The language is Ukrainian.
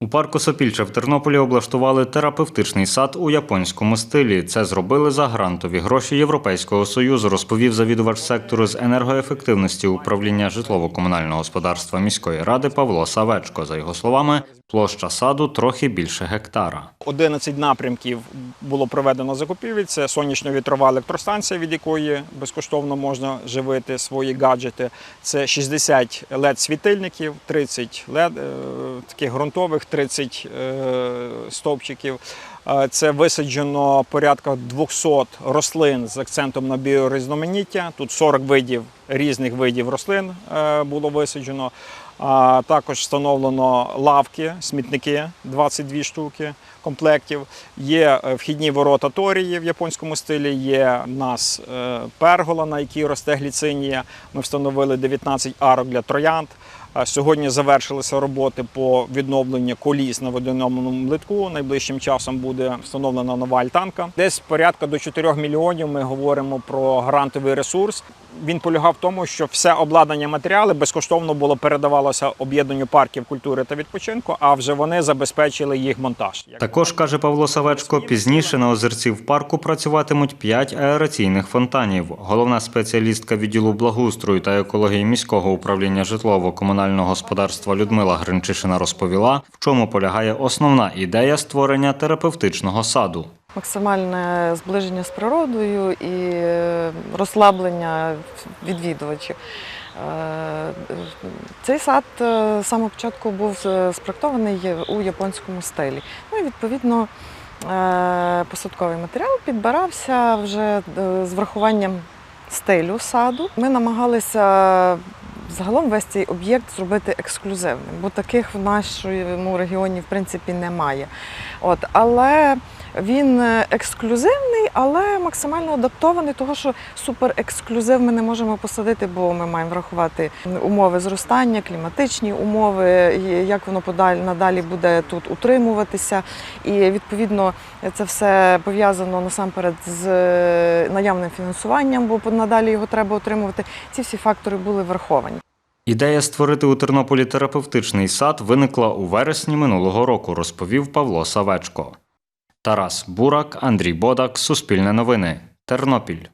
У парку Сопільче в Тернополі облаштували терапевтичний сад у японському стилі. Це зробили за грантові гроші Європейського союзу, розповів завідувач сектору з енергоефективності управління житлово-комунального господарства міської ради Павло Савечко. За його словами, площа саду трохи більше гектара. 11 напрямків було проведено закупівель. Це сонячно-вітрова електростанція, від якої безкоштовно можна живити свої гаджети. Це 60 LED-світильників, 30 LED таких ґрунтових, 30 е, стовпчиків. Е, Це висаджено порядка 200 рослин з акцентом на біорізноманіття. Тут 40 видів різних видів рослин е, було висаджено. А також встановлено лавки, смітники 22 штуки комплектів. Є вхідні ворота торії в японському стилі. Є в нас пергола, на якій росте гліцинія. Ми встановили 19 арок для троянд. Сьогодні завершилися роботи по відновленню коліс на водяному литку. Найближчим часом буде встановлена нова альтанка. Десь порядка до 4 мільйонів ми говоримо про грантовий ресурс. Він полягав в тому, що все обладнання матеріали безкоштовно було передавалося об'єднанню парків культури та відпочинку, а вже вони забезпечили їх монтаж. Також каже Павло Савечко, пізніше на озерці в парку працюватимуть 5 аераційних фонтанів. Головна спеціалістка відділу благоустрою та екології міського управління житлово-комунального господарства Людмила Гринчишина розповіла, в чому полягає основна ідея створення терапевтичного саду. Максимальне зближення з природою і е, розслаблення відвідувачів. Е, Цей сад е, з самого початку був спроектований у японському стилі. Ну і відповідно посадковий матеріал підбирався вже з врахуванням стилю саду. Ми намагалися загалом весь цей об'єкт зробити ексклюзивним, бо таких в нашому регіоні в принципі немає. От, але він е, ексклюзивний, але максимально адаптований, того що суперексклюзив ми не можемо посадити, бо ми маємо врахувати умови зростання, кліматичні умови, як воно подаль надалі буде тут утримуватися. І відповідно це все пов'язано насамперед з е, наявним фінансуванням, бо надалі його треба утримувати. Ці всі фактори були враховані. Ідея створити у Тернополі терапевтичний сад виникла у вересні минулого року, розповів Павло Савечко. Тарас Бурак, Андрій Бодак, Суспільне новини, Тернопіль.